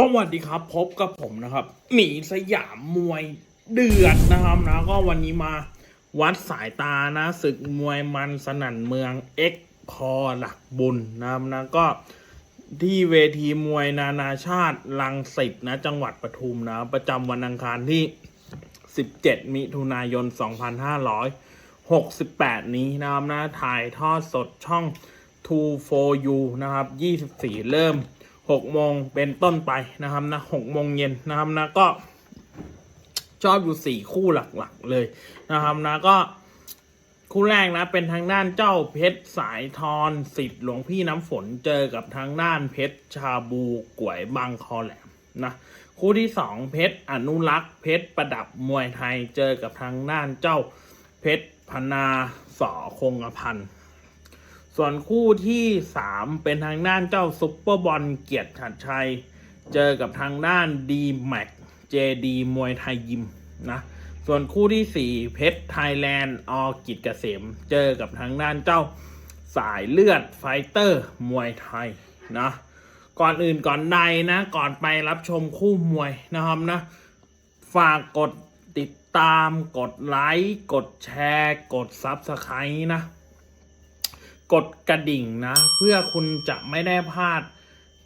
สวัสดีครับ พบกับผมนะครับ หมีสยามมวยเดือดนะครับนะก็วันนี้มาวัดสายตานะศึกมวยมันสนั่นเมืองเอ็กพอหลักบุญนะครับนะก็ที่เวทีมวยนานาชาติลังสิตนะ จังหวัดปทุมนะ ประจำวันอังคารที่ 17 มิถุนายน 2568 นี้นะครับนะถ่ายทอดสดช่อง 2 for you นะครับ 24 เริ่ม 6โมงเป็นต้นไปนะครับนะ6โมงเย็นนะครับนะก็ชอบอยู่4คู่หลักๆเลยนะครับนะก็คู่แรกนะเป็นทางด้านเจ้าเพชรสายทอนสิทธิ์หลวงพี่น้ำฝนเจอกับทางด้านเพชรชาบูก๋วยบางคอแหลมนะคู่ที่สองเพชรอนุรักษ์เพชรประดับมวยไทยเจอกับทางด้านเจ้าเพชรพนาสอคงพันธ์ ส่วนคู่ที่สามเป็นทางด้านเจ้าซุปเปอร์บอลเกียรติชัดชัย เจอกับทางด้านดีแม็กเจดีมวยไทยยิมนะส่วนคู่ที่ 4 เพชรไทยแลนด์ออกิจเกษม เจอกับทางด้านเจ้าสายเลือดไฟเตอร์มวยไทยนะก่อนอื่นก่อนใดนะ ก่อนไปรับชมคู่มวยนะครับนะ ฝากกดติดตามกดไลค์ กดแชร์ กดซับสไครต์นะ กดกระดิ่งนะ เพื่อคุณจะไม่ได้พลาด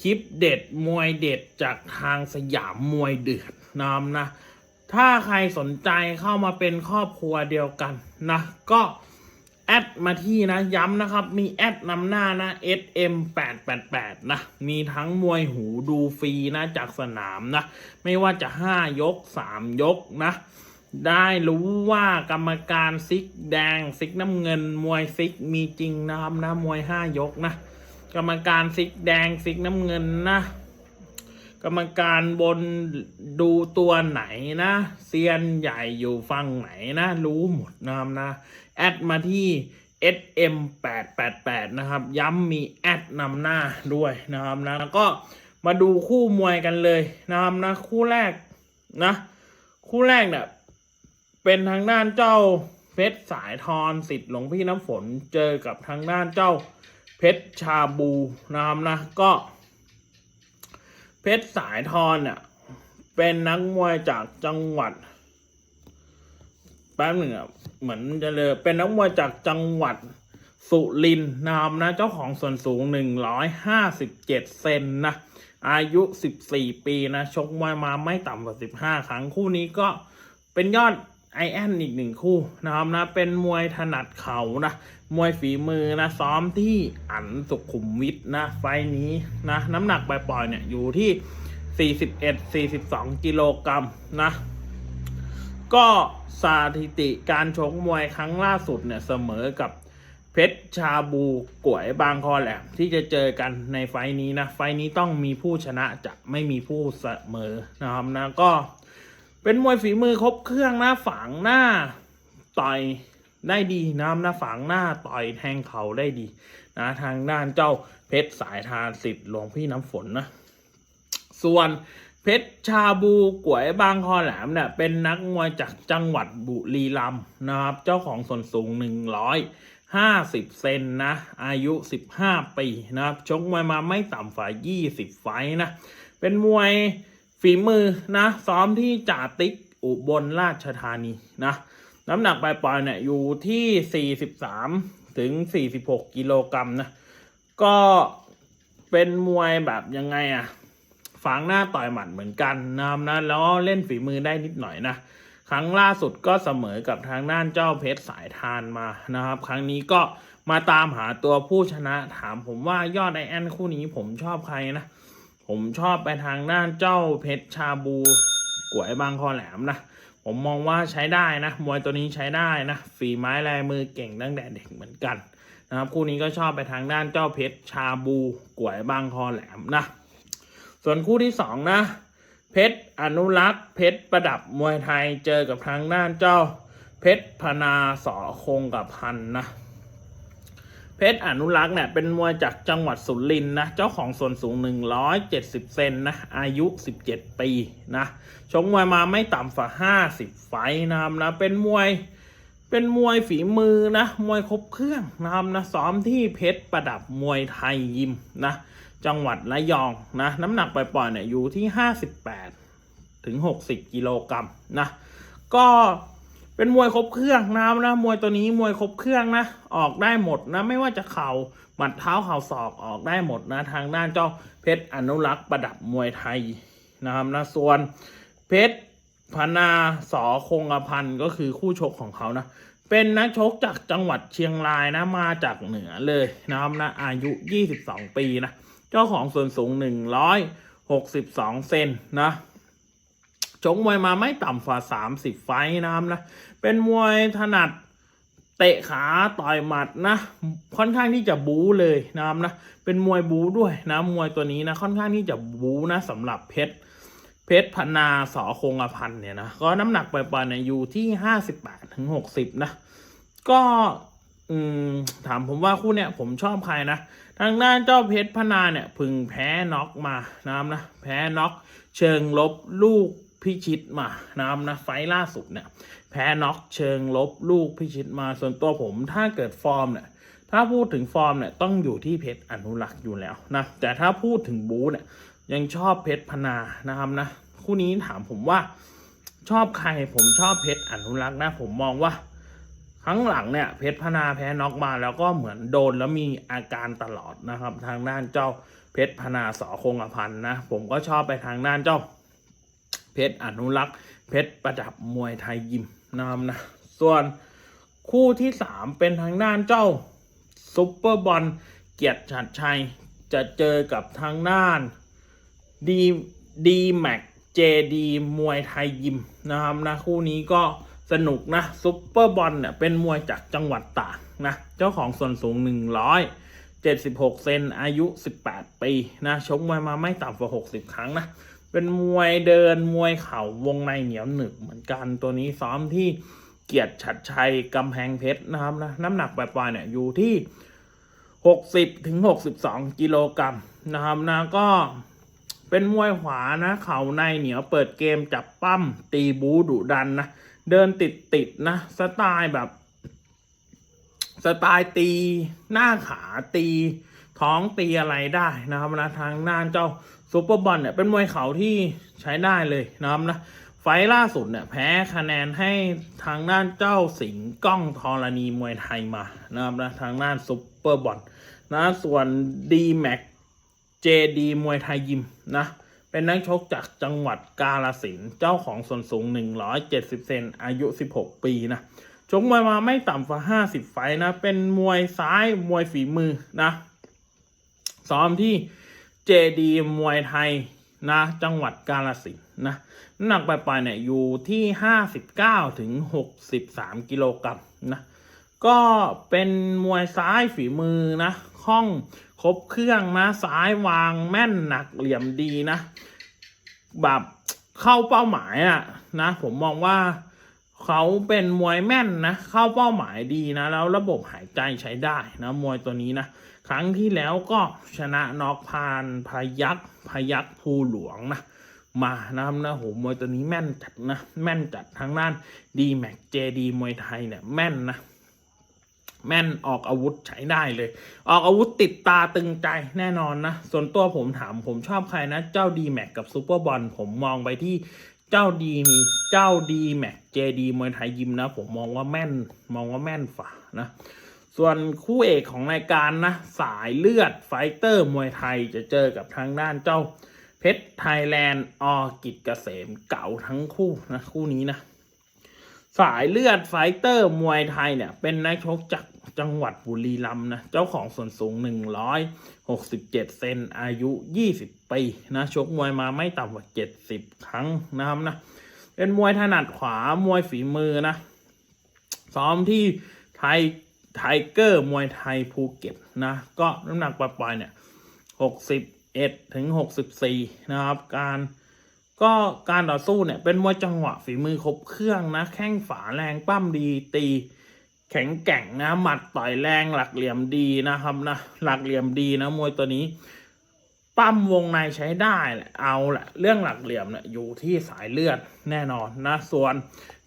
คลิปเด็ดมวยเด็ดจากทางสยามมวยเดือดนะครับนะ ถ้าใครสนใจเข้ามาเป็นครอบครัวเดียวกันนะ ก็แอดมาที่นะย้ำนะครับ มีแอดนำหน้านะ SM888 นะ มีทั้งมวยหูดูฟรีนะจากสนามนะ ไม่ว่าจะ 5 ยก 3 ยกนะ ได้รู้ว่ากรรมการซิกแดงซิกน้ำเงิน มวยซิกมีจริงนะครับนะมวย5ยกนะ กรรมการซิกแดงซิกน้ำเงินนะ กรรมการบนดูตัวไหนนะเซียนใหญ่อยู่ฝั่งไหนนะ รู้หมดนะครับนะ แอดมาที่ SM888 นะครับ ย้ำมีแอดนำหน้าด้วยนะครับนะแล้วก็มาดูคู่มวยกันเลยนะครับนะ คู่แรกนะ คู่แรกเนี่ย เป็นทางด้านเจ้าเพชรสายทอนสิทธิ์หลวงพี่น้ำฝนเจอกับทางด้านเจ้าเพชรชาบูนะครับนะก็ เพชรสายทอนเนี่ยเป็นนักมวยจากจังหวัดแป๊บหนึ่งอะเหมือนจะเลยเป็นนักมวยจากจังหวัดสุรินทร์นะครับนะเจ้าของส่วนสูงหนึ่งร้อยห้าสิบเจ็ดเซนนะอายุสิบสี่ปีนะชกมวยมาไม่ต่ำกว่าสิบห้าครั้งคู่นี้ก็เป็นยอด ไอแอนอีกหนึ่งคู่นะครับนะเป็นมวยถนัดเขานะมวยฝีมือนะซ้อมที่อันสุขุมวิทนะไฟนี้นะน้ำหนักปล่อยๆเนี่ยอยู่ที่ 41-42 กิโลกรัมนะ ก็สถิติการชกมวยครั้งล่าสุดเนี่ยเสมอกับเพชรชาบูก๋วยบางคอแหลมที่จะเจอกันในไฟนี้นะ ไฟนี้ต้องมีผู้ชนะจะไม่มีผู้เสมอนะครับนะก็ เป็นมวยฝีมือครบเครื่องนะฝังหน้า ต่อยได้ดีนะครับนะฝังหน้าต่อยแทงเขาได้ดีนะทางด้านเจ้าเพชรสายทานสิทธิ์หลวงพี่น้ำฝนนะ ส่วนเพชรชาบูก๋วยบางคอแหลมเนี่ยเป็นนักมวยจากจังหวัดบุรีรัมย์นะครับ เจ้าของส่วนสูง 150 เซนนะ อายุ 15 ปีนะครับ ชกมวยมาไม่ต่ำฝ่าย20 ไฟนะ เป็นมวย ฝีมือนะซ้อมที่จ่าติ๊กอุบลราชธานีนะน้ำหนักปลายๆเนี่ยอยู่ที่ 43 ถึง 46 กิโลกรัมนะ ก็เป็นมวยแบบยังไงอะฝังหน้าต่อยหมัดเหมือนกันนะครับนะแล้วเล่นฝีมือได้นิดหน่อยนะครั้งล่าสุดก็เสมอกับทางด้านเจ้าเพชรสายทานมานะครับ ครั้งนี้ก็มาตามหาตัวผู้ชนะถามผมว่ายอดไอแอนคู่นี้ผมชอบใครนะ ผมชอบไปทางด้านเจ้าเพชรชาบูก๋วยบางคอแหลมนะ ผมมองว่าใช้ได้นะ มวยตัวนี้ใช้ได้นะ ฝีไม้ลายมือเก่งตั้งแต่เด็กเหมือนกันนะครับ คู่นี้ก็ชอบไปทางด้านเจ้าเพชรชาบูก๋วยบางคอแหลมนะ ส่วนคู่ที่สองนะ เพชรอนุรักษ์ เพชรประดับมวยไทยเจอกับทางด้านเจ้า เพชรพนาสอคงกับพันนะ เพชรอนุรักษ์เนี่ยเป็นมวยจากจังหวัดสุรินทร์นะเจ้าของส่วนสูง 170 เซนนะอายุ 17 ปีนะชกมวยมาไม่ต่ำกว่า50 ไฟนะครับนะเป็นมวยเป็นมวยฝีมือนะมวยครบเครื่องนะครับนะซ้อมที่เพชรประดับมวยไทยยิมนะจังหวัดระยองนะน้ำหนักปล่อยๆเนี่ยอยู่ที่ 58 ถึง 60 กิโลกรัมนะก็ เป็นมวยครบเครื่องนะนะมวยตัวนี้มวยครบเครื่องนะ ออกได้หมดนะ ไม่ว่าจะเข่าหมัดเท้าเข่าศอกออกได้หมดนะ ทางด้านเจ้าเพชรอนุรักษ์ประดับมวยไทยนะครับนะส่วนเพชรพนาสอคงกระพันก็คือคู่ชกของเขานะเป็นนักชกจากจังหวัดเชียงรายนะมาจากเหนือเลยนะครับนะอายุ 22 ปีนะ เจ้าของส่วนสูง 162 เซนนะ ชกมวยมาไม่ต่ำกว่า30ไฟนะครับนะ เป็นมวยถนัดเตะขาต่อยหมัดนะ ค่อนข้างที่จะบู๊เลยนะครับนะ เป็นมวยบู๊ด้วยนะมวยตัวนี้นะค่อนข้างที่จะบู๊นะสำหรับเพชรเพชรพนาสอคงอพันเนี่ยนะก็น้ำหนักปล่อยๆเนี่ยอยู่ที่ห้าสิบแปดถึงหกสิบนะ ก็อืมถามผมว่าคู่เนี่ยผมชอบใครนะทางด้านเจ้าเพชรพนาเนี่ยพึงแพ้น็อกมานะครับนะแพ้น็อกเชิงลบลูก พิชิตมานะครับนะไฟล่าสุดเนี่ยแพ้น็อกเชิงลบลูกพิชิตมาส่วนตัวผมถ้าเกิดฟอร์มเนี่ยถ้าพูดถึงฟอร์มเนี่ยต้องอยู่ที่เพชรอนุรักษ์อยู่แล้วนะแต่ถ้าพูดถึงบูเนี่ยยังชอบเพชรพนานะครับนะคู่นี้ถามผมว่าชอบใครผมชอบเพชรอนุรักษ์นะผมมองว่าครั้งหลังเนี่ยเพชรพนาแพ้น็อกมาแล้วก็เหมือนโดนแล้วมีอาการตลอดนะครับ ทางด้านเจ้าเพชรพนาสอคงอพันธ์นะผมก็ชอบไปทางด้านเจ้า เพชรอนุรักษ์ เพชรประดับมวยไทยยิมนะครับนะ ส่วนคู่ที่สามเป็นทางด้านเจ้าซุปเปอร์บอลเกียรติชัดชัย จะเจอกับทางด้านดีดีแม็กเจดีมวยไทยยิมนะครับนะคู่นี้ก็สนุกนะซุปเปอร์บอลเนี่ยเป็นมวยจากจังหวัดตากนะเจ้าของส่วนสูง 176 เซนอายุ 18 ปีนะชกมวยมาไม่ต่ำกว่า 60 ครั้งนะ เป็นมวยเดินมวยเข่าวงในเหนียวหนึบเหมือนกันตัวนี้ซ้อมที่เกียรติชัดชัยกำแพงเพชรนะครับนะน้ำหนักปล่อยๆเนี่ยอยู่ที่ 60ถึง62 กิโลกรัมนะครับนะก็เป็นมวยขวานะ เข่าในเหนียวเปิดเกมจับปั้ม ตีบูดุดันนะ เดินติดติดนะ สไตล์แบบ สไตล์ตีหน้าขาตี ท้องตีอะไรได้นะครับนะทางด้านเจ้าซูเปอร์บอลเนี่ยเป็นมวยเข่าที่ใช้ได้เลยนะครับนะไฟล่าสุดเนี่ยแพ้คะแนนให้ทางด้านเจ้าสิงก้องธรณีมวยไทยมานะครับนะทางด้านซูเปอร์บอลนะส่วน d m a x JD มวยไทยยิมนะเป็นนักชกจากจังหวัดกาลสินเจ้าของส่วนสูง 170 เซน อายุ 16 ปีนะ ชกมวยมาไม่ต่ำกว่า 50 ไฟนะ เป็นมวยซ้าย มวยฝีมือนะ ซ้อมที่เจดีมวยไทยนะ จังหวัดกาลสินนะน้ำหนักปลายๆเนี่ยอยู่ที่ 59ถึง63 กิโลกรัมนะ ก็เป็นมวยซ้ายฝีมือนะคล่องครบเครื่องนะซ้ายวางแม่นหนักเหลี่ยมดีนะ แบบเข้าเป้าหมายอะนะ ผมมองว่าเขาเป็นมวยแม่นนะ เข้าเป้าหมายดีนะ แล้วระบบหายใจใช้ได้นะ มวยตัวนี้นะ ครั้งที่แล้วก็ชนะน็อกพานพยักพยักภูหลวงนะมานะครับนะโหมวยตัวนี้แม่นจัดนะ แม่นจัดทั้งด้านดีแม็กเจดีมวยไทยเนี่ยแม่นนะแม่นออกอาวุธใช้ได้เลย ออกอาวุธติดตาตึงใจแน่นอนนะ ส่วนตัวผมถามผมชอบใครนะ เจ้าดีแม็กกับซูเปอร์บอลผมมองไปที่เจ้าดีมีเจ้าดีแม็กเจดีมวยไทยยิมนะ ผมมองว่าแม่นมองว่าแม่นฝ่านะ ส่วนคู่เอกของรายการนะ สายเลือดไฟเตอร์มวยไทยจะเจอกับทางด้านเจ้าเพชรไทยแลนด์ออกิจเกษมเก่าทั้งคู่นะคู่นี้นะสายเลือดไฟเตอร์มวยไทยเนี่ย เป็นนักชกจากจังหวัดบุรีรัมย์นะ เจ้าของส่วนสูง 167 เซนอายุ 20 ปีนะชกมวยมาไม่ต่ำกว่า 70 ครั้งนะครับนะ เป็นมวยถนัดขวามวยฝีมือนะ ซ้อมที่ไทย ไทเกอร์มวยไทยภูเก็ตนะ ก็น้ำหนักปล่อยๆเนี่ยหกสิบเอ็ดถึงหกสิบสี่นะครับ การก็การต่อสู้เนี่ยเป็นมวยจังหวะฝีมือครบเครื่องนะแข้งฝาแรงปั้มดีตี แข็งแกร่งนะหมัดต่อยแรงหลักเหลี่ยมดีนะครับนะหลักเหลี่ยมดีนะมวยตัวนี้ ปั้มวงในใช้ได้แหละเอาแหละเรื่องหลักเหลี่ยมเนี่ยอยู่ที่สายเลือดแน่นอนนะส่วน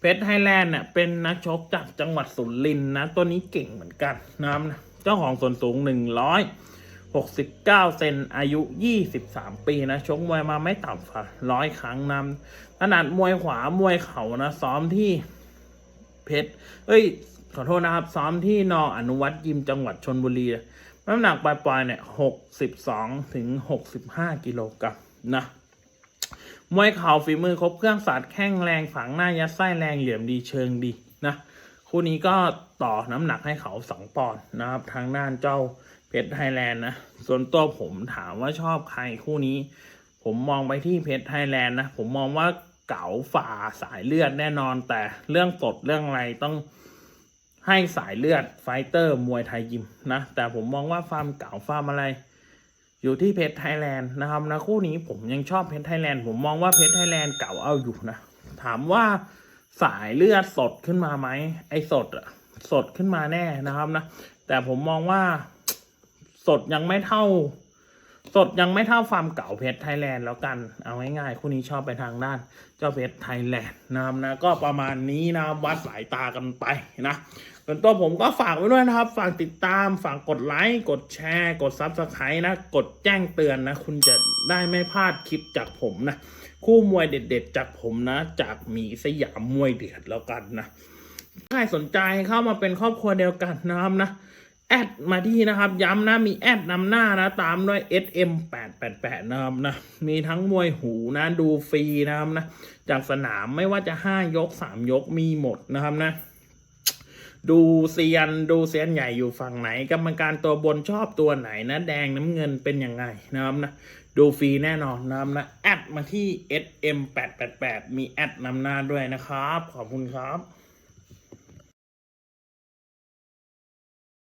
เพชรไทยแลนด์เนี่ยเป็นนักชกจากจังหวัดสุรินทร์นะตัวนี้เก่งเหมือนกันนะครับนะเจ้าของส่วนสูงหนึ่งร้อย69 เซนอายุ 23 ปีนะชกมวยมาไม่ต่ำกว่าร้อยครั้งนำถนัดมวยขวามวยเข่านะซ้อมที่เพชรเอ้ยขอโทษนะครับซ้อมที่นออนุวัตยิมจังหวัดชนบุรี น้ำหนักปลายๆเนี่ย62ถึง65กิโลกรัมนะมวยเข่าฝีมือครบเครื่องสาดแข้งแรงฝังหน้ายัดไส้แรงเหลี่ยมดีเชิงดีนะคู่นี้ก็ต่อน้ำหนักให้เขาสองปอนด์นะครับ ทางด้านเจ้าเพชรไทยแลนด์นะ ส่วนตัวผมถามว่าชอบใครคู่นี้ ผมมองไปที่เพชรไทยแลนด์นะ ผมมองว่าเก๋าฝ่าสายเลือดแน่นอนแต่เรื่องสดเรื่องอะไรต้อง ให้สายเลือดไฟเตอร์มวยไทยยิมนะ แต่ผมมองว่าฟาร์มเก๋าฟาร์มอะไร อยู่ที่เพชรไทยแลนด์นะครับนะคู่นี้ผมยังชอบเพชรไทยแลนด์ผมมองว่าเพชรไทยแลนด์เก่าเอาอยู่นะ ถามว่าสายเลือดสดขึ้นมาไหมไอ้สดอะสดขึ้นมาแน่นะครับนะ แต่ผมมองว่าสดยังไม่เท่า สดยังไม่เท่าฟาร์มเก่าเพชรไทยแลนด์แล้วกัน เอาง่ายๆคู่นี้ชอบไปทางด้าน เจ้าเพชรไทยแลนด์นะครับนะก็ประมาณนี้นะวัดสายตากันไปนะ ส่วนตัวผมก็ฝากไว้ด้วยนะครับ ฝากติดตาม ฝากกดไลค์ กดแชร์ กดซับสไครต์นะ กดแจ้งเตือนนะ คุณจะได้ไม่พลาดคลิปจากผมนะ คู่มวยเด็ดๆ จากผมนะ จากหมีสยามมวยเดือดแล้วกันนะ ใครสนใจเข้ามาเป็นครอบครัวเดียวกันนะครับนะ แอดมาที่นะครับ ย้ำนะ มีแอดนำหน้านะ ตามด้วย SM888 นะครับนะ มีทั้งมวยหูนะ ดูฟรีนะครับนะ จากสนามไม่ว่าจะ 5 ยก 3 ยกมีหมดนะครับนะ ดูเซียนดูเซียนใหญ่อยู่ฝั่งไหนกรรมการตัวบนชอบตัวไหนนะแดงน้ำเงินเป็นยังไงนะครับนะดูฟรีแน่นอนนะครับนะแอดมาที่ SM888 มีแอดนำหน้าด้วยนะครับ ขอบคุณครับ